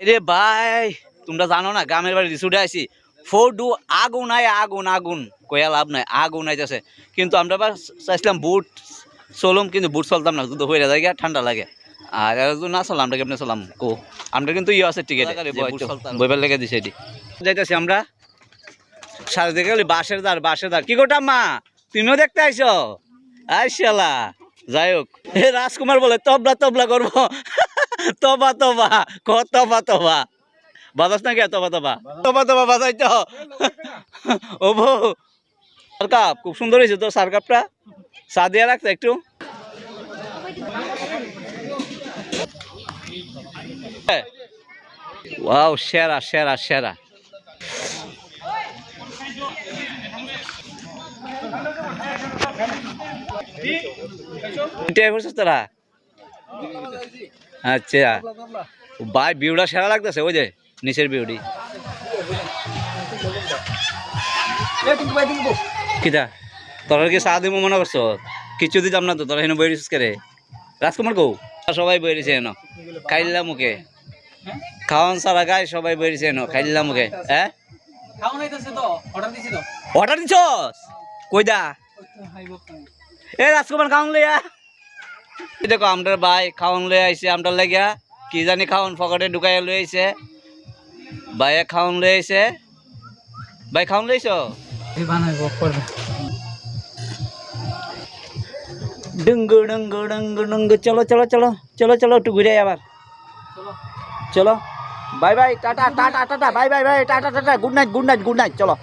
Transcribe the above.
আরে ভাই তোমরা জানো না গ্রামের বাড়ি রিসুটে আইছি। ফোডু আগুন আয় আগুন আগুন কয়া লাভ নাই আগুন আইতেছে। কিন্তু আমরা আবার চাইছিলাম বুট চলুম কিন্তু বুট চলতাম না দুধ হয়ে যায় ঠান্ডা লাগে। আর না চলাম আমরা কেমনে চলাম? কো আমরা কিন্তু ইয়ে আছে টিকিট বইবার লেগে দিছে এটি। যাইতেছি আমরা। সাথে দেখে গেলি বাঁশের দার বাঁশের দার কি গোটা মা তুমিও দেখতে আইছো? আইসালা যাই হোক। হে রাজকুমার বলে তবলা তবলা করব। তবা তবা, ক তবা তবা। বাজাস না কে তবা তবা? তবা তবা, বাজাই তো। ও বউ সার কাপ খুব সুন্দর হয়েছে তো সার কাপটা চা দিয়ে রাখতো একটু। ওয়াও সেরা সেরা সেরা। তোরা? আচ্ছা। ভাই বিউটা সেরা লাগতেছে ওই যে নিচের বিউটি কিটা? তোরা কি চা দিব মনে করছ? কিছু দিতাম না তো তোরা হেন বই রিস করে। রাজকুমার কৌ সবাই বই রিছে হেন খাইলা মুখে। খাওয়ান সারা গায়ে সবাই বই রিছে হেন খাইলা মুখে। হ্যাঁ? অর্ডার দিছস? কইদা? এ রাজকুমার খাওয়ান লইয়া। এই দেখো আমরার ভাই খাওয়ান লই আইছে আমরার লাগিয়া কি জানি খাওয়ান ফকটে ঢুকাইয়া লই আইছে। ভাইয়ে খাওয়ান লই আইছে। ভাই খাওয়ান লইছ? ডুঙ্গু ডুঙ্গু ডুঙ্গু ডুঙ্গু। চলো চলো চলো চলো চলো একটু ঘুরে আবার। চলো। Bye bye tata tata tata. Bye bye bye tata tata. Good night good night good night চলো।